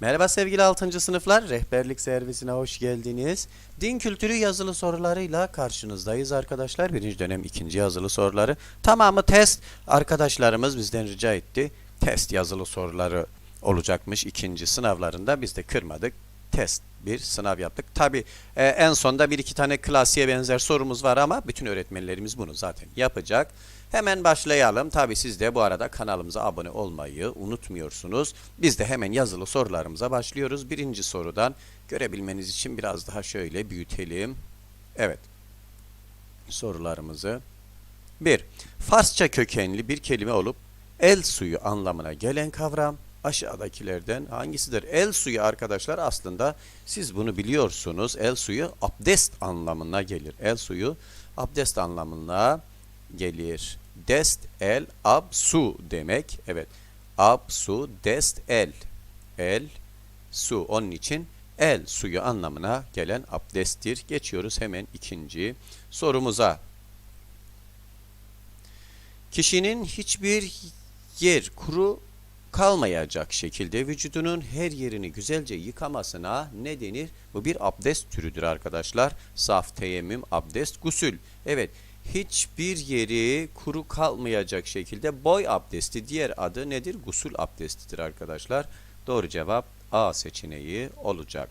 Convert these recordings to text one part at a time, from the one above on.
Merhaba sevgili 6. sınıflar, rehberlik servisine hoş geldiniz. Din kültürü yazılı sorularıyla karşınızdayız arkadaşlar. Birinci dönem ikinci yazılı soruları. Tamamı test. Arkadaşlarımız bizden rica etti. Test yazılı soruları olacakmış ikinci sınavlarında. Biz de kırmadık. Test bir sınav yaptık. Tabi en sonda bir iki tane klasiğe benzer sorumuz var ama bütün öğretmenlerimiz bunu zaten yapacak. Hemen başlayalım. Tabi siz de bu arada kanalımıza abone olmayı unutmuyorsunuz. Biz de hemen yazılı sorularımıza başlıyoruz. Birinci sorudan görebilmeniz için biraz daha şöyle büyütelim. Evet. Sorularımızı. 1. Farsça kökenli bir kelime olup el suyu anlamına gelen kavram aşağıdakilerden hangisidir? El suyu arkadaşlar aslında siz bunu biliyorsunuz. El suyu abdest anlamına gelir. El suyu abdest anlamına gelir. Dest el ab su demek. Evet. Ab su dest el. El su. Onun için el suyu anlamına gelen abdesttir. Geçiyoruz hemen ikinci sorumuza. Kişinin hiçbir yer kuru kalmayacak şekilde vücudunun her yerini güzelce yıkamasına ne denir? Bu bir abdest türüdür arkadaşlar. Saf, teyemmüm, abdest, gusül. Evet, hiçbir yeri kuru kalmayacak şekilde boy abdesti diğer adı nedir? Gusül abdestidir arkadaşlar. Doğru cevap A seçeneği olacak.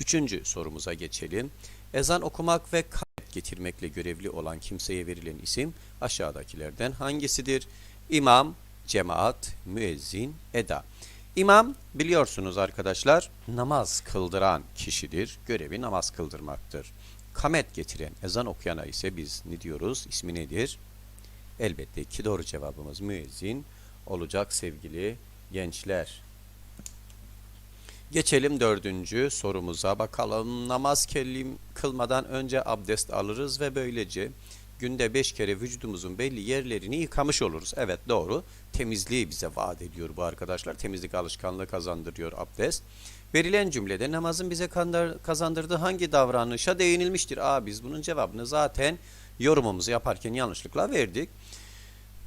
Üçüncü sorumuza geçelim. Ezan okumak ve kayıt getirmekle görevli olan kimseye verilen isim aşağıdakilerden hangisidir? İmam, cemaat, müezzin, eda. İmam biliyorsunuz arkadaşlar namaz kıldıran kişidir. Görevi namaz kıldırmaktır. Kamet getiren, ezan okuyana ise biz ne diyoruz? İsmi nedir? Elbette ki doğru cevabımız müezzin olacak sevgili gençler. Geçelim dördüncü sorumuza bakalım. Namaz kelim kılmadan önce abdest alırız ve böylece günde beş kere vücudumuzun belli yerlerini yıkamış oluruz. Evet doğru. Temizliği bize vaat ediyor bu arkadaşlar. Temizlik alışkanlığı kazandırıyor abdest. Verilen cümlede namazın bize kazandırdığı hangi davranışa değinilmiştir? Aa biz bunun cevabını zaten yorumumuzu yaparken yanlışlıkla verdik.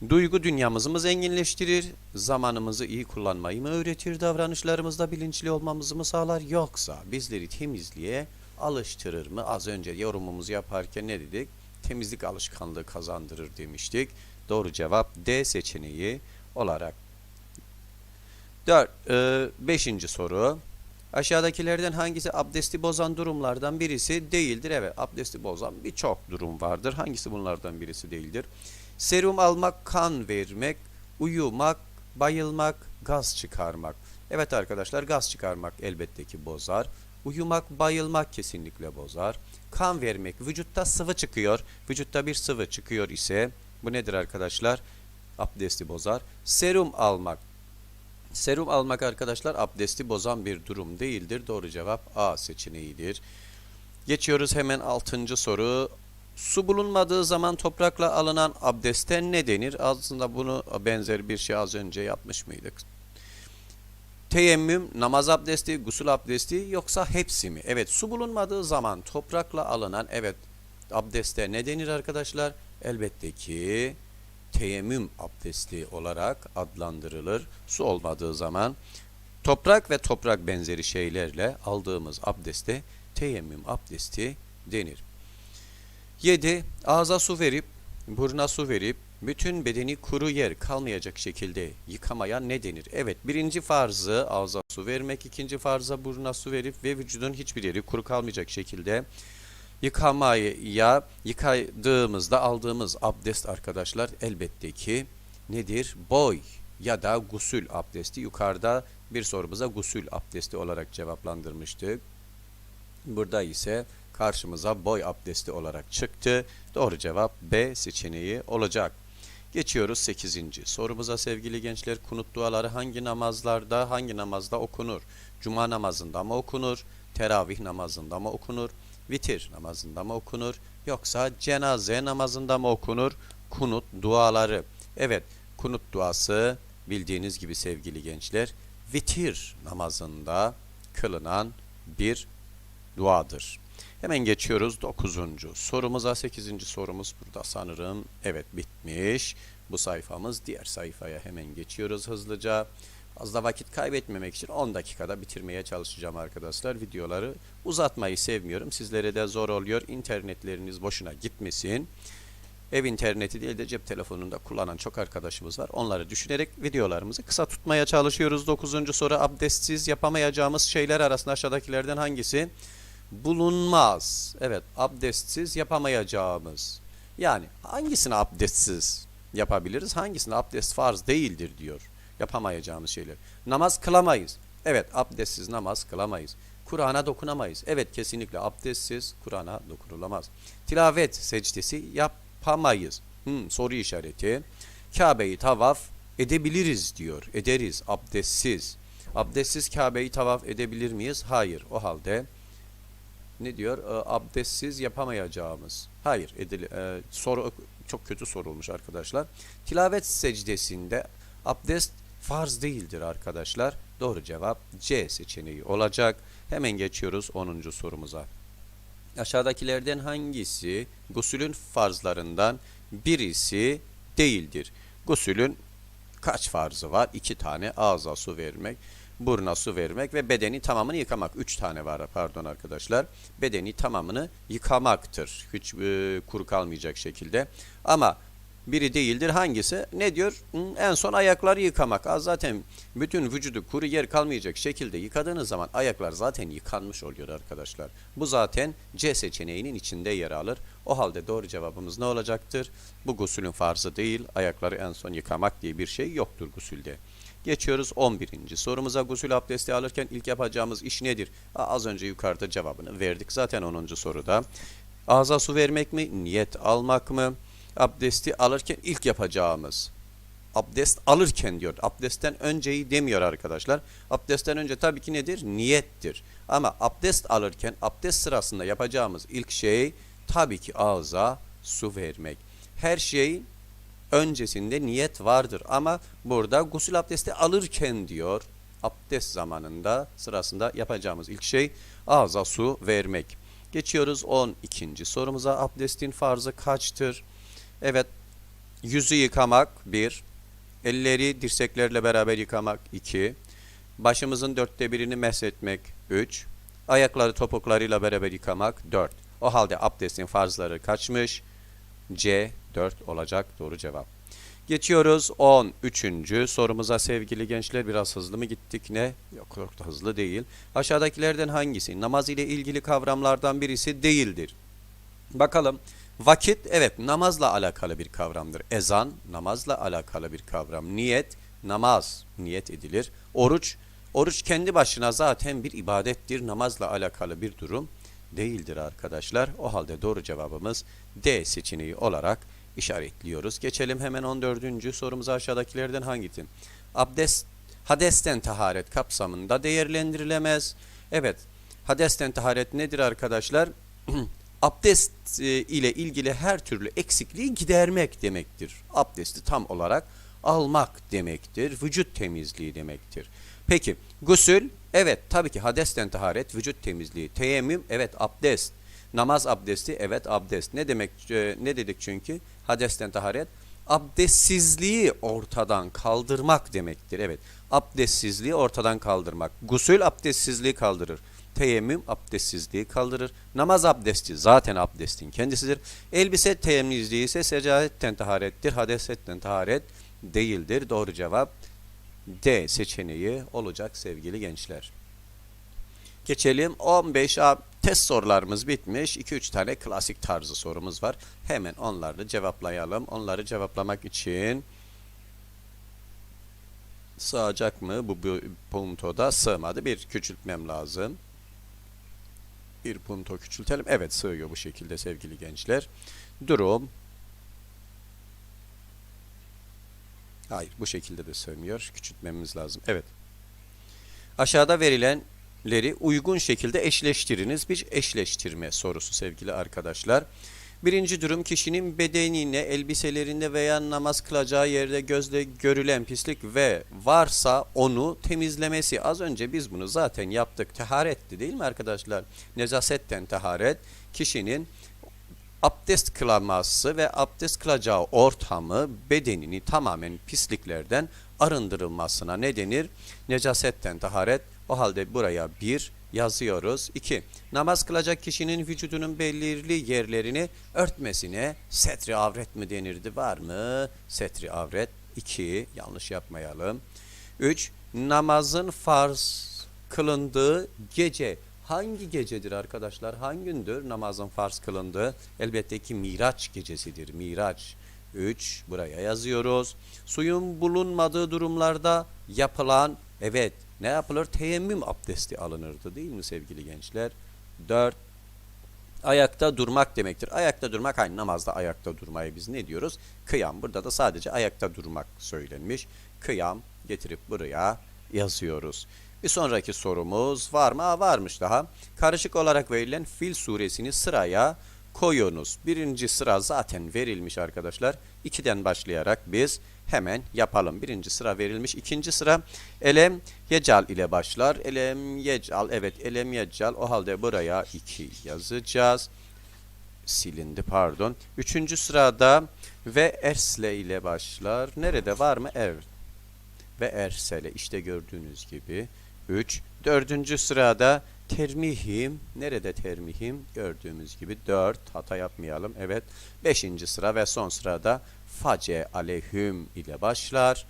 Duygu dünyamızı mı zenginleştirir, zamanımızı iyi kullanmayı mı öğretir, davranışlarımızda bilinçli olmamızı mı sağlar yoksa bizleri temizliğe alıştırır mı? Az önce yorumumuzu yaparken ne dedik? Temizlik alışkanlığı kazandırır demiştik. Doğru cevap D seçeneği olarak. 4. E, beşinci soru. Aşağıdakilerden hangisi abdesti bozan durumlardan birisi değildir? Evet, abdesti bozan birçok durum vardır. Hangisi bunlardan birisi değildir? Serum almak, kan vermek, uyumak, bayılmak, gaz çıkarmak. Evet arkadaşlar gaz çıkarmak elbette ki bozar. Uyumak, bayılmak kesinlikle bozar. Kan vermek, vücutta sıvı çıkıyor. Vücutta bir sıvı çıkıyor ise bu nedir arkadaşlar? Abdesti bozar. Serum almak. Serum almak arkadaşlar abdesti bozan bir durum değildir. Doğru cevap A seçeneğidir. Geçiyoruz hemen 6. soru. Su bulunmadığı zaman toprakla alınan abdeste ne denir? Aslında bunu benzer bir şey az önce yapmış mıydık? Teyemmüm, namaz abdesti, gusül abdesti yoksa hepsi mi? Evet su bulunmadığı zaman toprakla alınan evet abdeste ne denir arkadaşlar? Elbette ki teyemmüm abdesti olarak adlandırılır. Su olmadığı zaman toprak ve toprak benzeri şeylerle aldığımız abdeste teyemmüm abdesti denir. 7. Ağza su verip, buruna su verip, bütün bedeni kuru yer kalmayacak şekilde yıkamaya ne denir? Evet birinci farzı ağza su vermek, ikinci farza buruna su verip ve vücudun hiçbir yeri kuru kalmayacak şekilde yıkamaya yıkadığımızda aldığımız abdest arkadaşlar elbette ki nedir? Boy ya da gusül abdesti. Yukarıda bir sorumuza gusül abdesti olarak cevaplandırmıştık. Burada ise karşımıza boy abdesti olarak çıktı. Doğru cevap B seçeneği olacak. Geçiyoruz 8. sorumuza sevgili gençler. Kunut duaları hangi namazlarda, hangi namazda okunur? Cuma namazında mı okunur? Teravih namazında mı okunur? Vitir namazında mı okunur? Yoksa cenaze namazında mı okunur? Kunut duaları. Evet, kunut duası bildiğiniz gibi sevgili gençler, vitir namazında kılınan bir duadır. Hemen geçiyoruz 9. sorumuza. 8. sorumuz burada sanırım. Evet bitmiş. Bu sayfamız diğer sayfaya hemen geçiyoruz hızlıca. Az da vakit kaybetmemek için 10 dakikada bitirmeye çalışacağım arkadaşlar. Videoları uzatmayı sevmiyorum. Sizlere de zor oluyor. İnternetleriniz boşuna gitmesin. Ev interneti değil de cep telefonunda kullanan çok arkadaşımız var. Onları düşünerek videolarımızı kısa tutmaya çalışıyoruz. 9. soru abdestsiz yapamayacağımız şeyler arasında aşağıdakilerden hangisi bulunmaz? Evet, abdestsiz yapamayacağımız. Yani hangisini abdestsiz yapabiliriz? Hangisini abdest farz değildir diyor. Yapamayacağımız şeyler. Namaz kılamayız. Evet, abdestsiz namaz kılamayız. Kur'an'a dokunamayız. Evet, kesinlikle abdestsiz Kur'an'a dokunulamaz. Tilavet secdesi yapamayız. Hmm, soru işareti. Kabe'yi tavaf edebiliriz diyor. Ederiz abdestsiz. Abdestsiz Kabe'yi tavaf edebilir miyiz? Hayır. O halde ne diyor? E, abdestsiz yapamayacağımız. Hayır. Edili, e, soru çok kötü sorulmuş arkadaşlar. Tilavet secdesinde abdest farz değildir arkadaşlar. Doğru cevap C seçeneği olacak. Hemen geçiyoruz 10. sorumuza. Aşağıdakilerden hangisi gusülün farzlarından birisi değildir? Gusülün kaç farzı var? İki tane ağza su vermek, buruna su vermek ve bedeni tamamını yıkamak. Üç tane var pardon arkadaşlar. Bedeni tamamını yıkamaktır. Hiç e, kuru kalmayacak şekilde. Ama biri değildir. Hangisi? Ne diyor? En son ayakları yıkamak. Az zaten bütün vücudu kuru yer kalmayacak şekilde yıkadığınız zaman ayaklar zaten yıkanmış oluyor arkadaşlar. Bu zaten C seçeneğinin içinde yer alır. O halde doğru cevabımız ne olacaktır? Bu gusülün farzı değil. Ayakları en son yıkamak diye bir şey yoktur gusülde. Geçiyoruz 11. sorumuza gusül abdesti alırken ilk yapacağımız iş nedir? Az önce yukarıda cevabını verdik zaten 10. soruda. Ağza su vermek mi? Niyet almak mı? Abdesti alırken ilk yapacağımız. Abdest alırken diyor. Abdestten önceyi demiyor arkadaşlar. Abdestten önce tabii ki nedir? Niyettir. Ama abdest alırken abdest sırasında yapacağımız ilk şey tabii ki ağza su vermek. Her şey öncesinde niyet vardır ama burada gusül abdesti alırken diyor abdest zamanında sırasında yapacağımız ilk şey ağza su vermek. Geçiyoruz 12. sorumuza abdestin farzı kaçtır? Evet yüzü yıkamak 1, elleri dirseklerle beraber yıkamak 2, başımızın dörtte birini meshetmek 3, ayakları topuklarıyla beraber yıkamak 4. O halde abdestin farzları kaçmış? C 4 olacak doğru cevap. Geçiyoruz 13. sorumuza sevgili gençler biraz hızlı mı gittik ne? Yok çok da hızlı değil. Aşağıdakilerden hangisi namaz ile ilgili kavramlardan birisi değildir? Bakalım vakit evet namazla alakalı bir kavramdır. Ezan namazla alakalı bir kavram. Niyet namaz niyet edilir. Oruç oruç kendi başına zaten bir ibadettir. Namazla alakalı bir durum değildir arkadaşlar. O halde doğru cevabımız D seçeneği olarak işaretliyoruz. Geçelim hemen 14. sorumuza aşağıdakilerden hangisi? Abdest, hadesten taharet kapsamında değerlendirilemez. Evet, hadesten taharet nedir arkadaşlar? Abdest e, ile ilgili her türlü eksikliği gidermek demektir. Abdesti tam olarak almak demektir. Vücut temizliği demektir. Peki gusül evet tabii ki hadesten taharet vücut temizliği. Teyemmüm evet abdest. Namaz abdesti evet abdest. Ne demek e, ne dedik çünkü? Hadesten taharet abdestsizliği ortadan kaldırmak demektir. Evet. Abdestsizliği ortadan kaldırmak. Gusül abdestsizliği kaldırır. Teyemmüm abdestsizliği kaldırır. Namaz abdesti zaten abdestin kendisidir. Elbise temizliği ise secadetten taharettir. Hadesetten taharet değildir. Doğru cevap D seçeneği olacak sevgili gençler. Geçelim 15A test sorularımız bitmiş. 2-3 tane klasik tarzı sorumuz var. Hemen onları cevaplayalım. Onları cevaplamak için sığacak mı bu puntoda? Sığmadı. Bir küçültmem lazım. Bir punto küçültelim. Evet sığıyor bu şekilde sevgili gençler. Durum Hayır bu şekilde de sığmıyor. Küçültmemiz lazım. Evet. Aşağıda verilenleri uygun şekilde eşleştiriniz. Bir eşleştirme sorusu sevgili arkadaşlar. Birinci durum kişinin bedenine, elbiselerinde veya namaz kılacağı yerde gözle görülen pislik ve varsa onu temizlemesi. Az önce biz bunu zaten yaptık. Teharetti değil mi arkadaşlar? Nezasetten teharet kişinin abdest kılaması ve abdest kılacağı ortamı bedenini tamamen pisliklerden arındırılmasına ne denir? Necasetten taharet. O halde buraya bir yazıyoruz. 2. Namaz kılacak kişinin vücudunun belirli yerlerini örtmesine setri avret mi denirdi? Var mı? Setri avret. 2. Yanlış yapmayalım. 3. Namazın farz kılındığı gece hangi gecedir arkadaşlar? Hangi gündür namazın farz kılındığı? Elbette ki Miraç gecesidir. Miraç. 3 buraya yazıyoruz. Suyun bulunmadığı durumlarda yapılan evet ne yapılır? Teyemmüm abdesti alınırdı değil mi sevgili gençler? 4 Ayakta durmak demektir. Ayakta durmak aynı namazda ayakta durmayı biz ne diyoruz? Kıyam. Burada da sadece ayakta durmak söylenmiş. Kıyam getirip buraya yazıyoruz. Bir sonraki sorumuz var mı? Varmış daha. Karışık olarak verilen Fil suresini sıraya koyunuz. Birinci sıra zaten verilmiş arkadaşlar. İkiden başlayarak biz hemen yapalım. Birinci sıra verilmiş. İkinci sıra elem yecal ile başlar. Elem yecal evet elem yecal. O halde buraya 2 yazacağız. Silindi pardon. Üçüncü sırada ve ersle ile başlar. Nerede var mı? Evet. Ve ersele işte gördüğünüz gibi 3. Dördüncü sırada termihim. Nerede termihim? Gördüğümüz gibi 4. Hata yapmayalım. Evet. Beşinci sıra ve son sırada face aleyhüm ile başlar.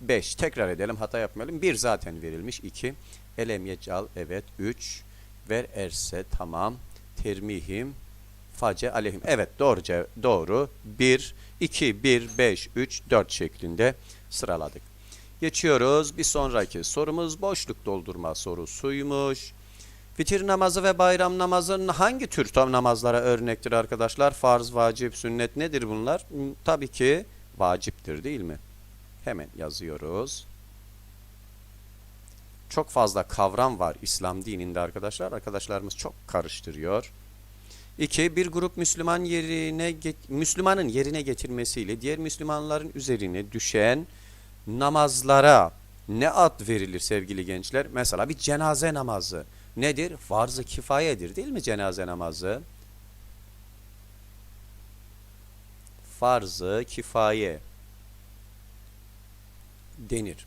5. Tekrar edelim. Hata yapmayalım. 1 zaten verilmiş. 2. Elem yecal. Evet. 3. Ver erse. Tamam. Termihim. Face aleyhim. Evet doğru. Doğru. 1, 2, 1, 5, 3, 4 şeklinde sıraladık. Geçiyoruz. Bir sonraki sorumuz boşluk doldurma sorusuymuş. Fitir namazı ve bayram namazının hangi tür tam namazlara örnektir arkadaşlar? Farz, vacip, sünnet nedir bunlar? Hmm, Tabii ki vaciptir değil mi? Hemen yazıyoruz. Çok fazla kavram var İslam dininde arkadaşlar. Arkadaşlarımız çok karıştırıyor. 2. Bir grup Müslüman yerine Müslümanın yerine getirmesiyle diğer Müslümanların üzerine düşen namazlara ne ad verilir sevgili gençler? Mesela bir cenaze namazı nedir? Farz-ı kifayedir değil mi cenaze namazı? Farz-ı kifaye denir.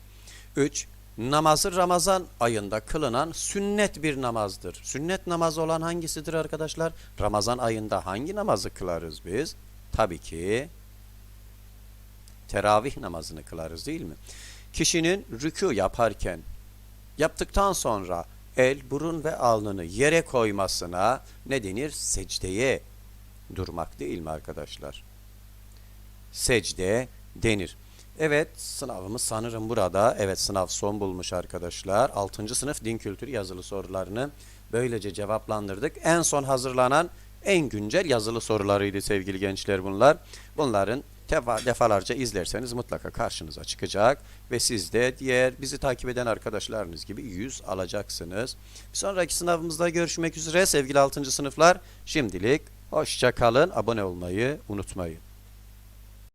3. Namazı Ramazan ayında kılınan sünnet bir namazdır. Sünnet namazı olan hangisidir arkadaşlar? Ramazan ayında hangi namazı kılarız biz? Tabii ki teravih namazını kılarız değil mi? Kişinin rükû yaparken yaptıktan sonra el, burun ve alnını yere koymasına ne denir? Secdeye durmak değil mi arkadaşlar? Secde denir. Evet sınavımız sanırım burada. Evet sınav son bulmuş arkadaşlar. 6. sınıf din kültürü yazılı sorularını böylece cevaplandırdık. En son hazırlanan en güncel yazılı sorularıydı sevgili gençler bunlar. Bunların tefa- defalarca izlerseniz mutlaka karşınıza çıkacak ve siz de diğer bizi takip eden arkadaşlarınız gibi 100 alacaksınız. Bir sonraki sınavımızda görüşmek üzere sevgili 6. sınıflar. Şimdilik hoşça kalın. Abone olmayı unutmayın.